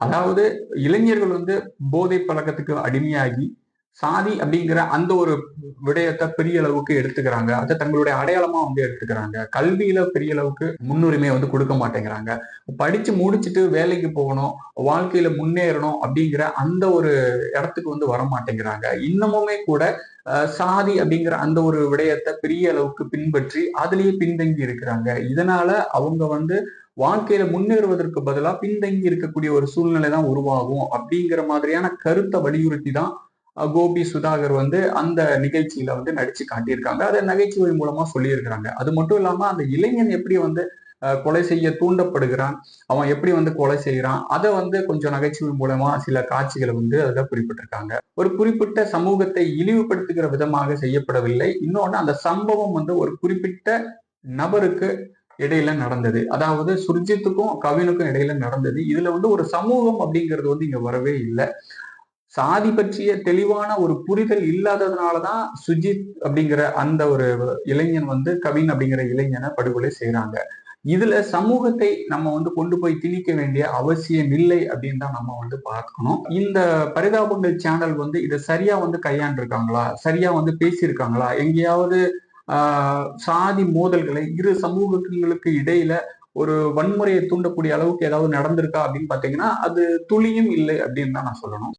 அதாவது இளைஞர்கள் வந்து போதை பழக்கத்துக்கு அடிமையாகி சாதி அப்படிங்கிற அந்த ஒரு விடயத்தை பெரிய அளவுக்கு எடுத்துக்கிறாங்க. அதை தங்களுடைய அடையாளமா வந்து எடுத்துக்கிறாங்க. கல்வியில பெரிய அளவுக்கு முன்னுரிமை வந்து கொடுக்க மாட்டேங்கிறாங்க. படிச்சு முடிச்சுட்டு வேலைக்கு போகணும் வாழ்க்கையில முன்னேறணும் அப்படிங்கிற அந்த ஒரு இடத்துக்கு வந்து வர மாட்டேங்கிறாங்க. இன்னமுமே கூட சாதி அப்படிங்கிற அந்த ஒரு விடயத்தை பெரிய அளவுக்கு பின்பற்றி அதுலேயே பின்தங்கி இருக்கிறாங்க. இதனால அவங்க வந்து வாழ்க்கையில முன்னேறுவதற்கு பதிலாக பின்தங்கி இருக்கக்கூடிய ஒரு சூழ்நிலை தான் உருவாகும் அப்படிங்கிற மாதிரியான கருத்தை வலியுறுத்தி தான் கோபி சுதாகர் வந்து அந்த நிகழ்ச்சியில வந்து நடிச்சு காட்டியிருக்காங்க. அதை நகைச்சுவை மூலமா சொல்லியிருக்கிறாங்க. அது மட்டும் இல்லாம அந்த இளைஞன் எப்படி வந்து கொலை செய்ய தூண்டப்படுகிறான். அவன் எப்படி வந்து கொலை செய்கிறான் அதை வந்து கொஞ்சம் நகைச்சுவை மூலமா சில காட்சிகளை வந்து அதில் குறிப்பிட்டிருக்காங்க. ஒரு குறிப்பிட்ட சமூகத்தை இழிவுபடுத்துகிற விதமாக செய்யப்படவில்லை. இன்னொன்னு அந்த சம்பவம் வந்து ஒரு குறிப்பிட்ட நபருக்கு இடையில நடந்தது. அதாவது சுர்ஜித்துக்கும் கவினுக்கும் இடையில நடந்தது. இதுல வந்து ஒரு சமூகம் அப்படிங்கிறது வந்து இங்க வரவே இல்லை. சாதி பற்றிய தெளிவான ஒரு புரிதல் இல்லாததுனாலதான் சுஜித் அப்படிங்கிற அந்த ஒரு இளைஞன் வந்து கவின் அப்படிங்கிற இளைஞனை படுகொலை செய்யறாங்க இதுல சமூகத்தை நம்ம வந்து கொண்டு போய் திணிக்க வேண்டிய அவசியம் இல்லை அப்படின்னு தான் நம்ம வந்து பார்க்கணும். இந்த பரிதாபங்கள் சேனல் வந்து இதை சரியா வந்து கையாண்டிருக்காங்களா? சரியா வந்து பேசியிருக்காங்களா? எங்கேயாவது சாதி மோதல்களை இரு சமூகங்களுக்கு இடையில ஒரு வன்முறையை தூண்டக்கூடிய அளவுக்கு ஏதாவது நடந்திருக்கா அப்படின்னு பாத்தீங்கன்னா அது துளியும் இல்லை அப்படின்னு தான் நான் சொல்லணும்.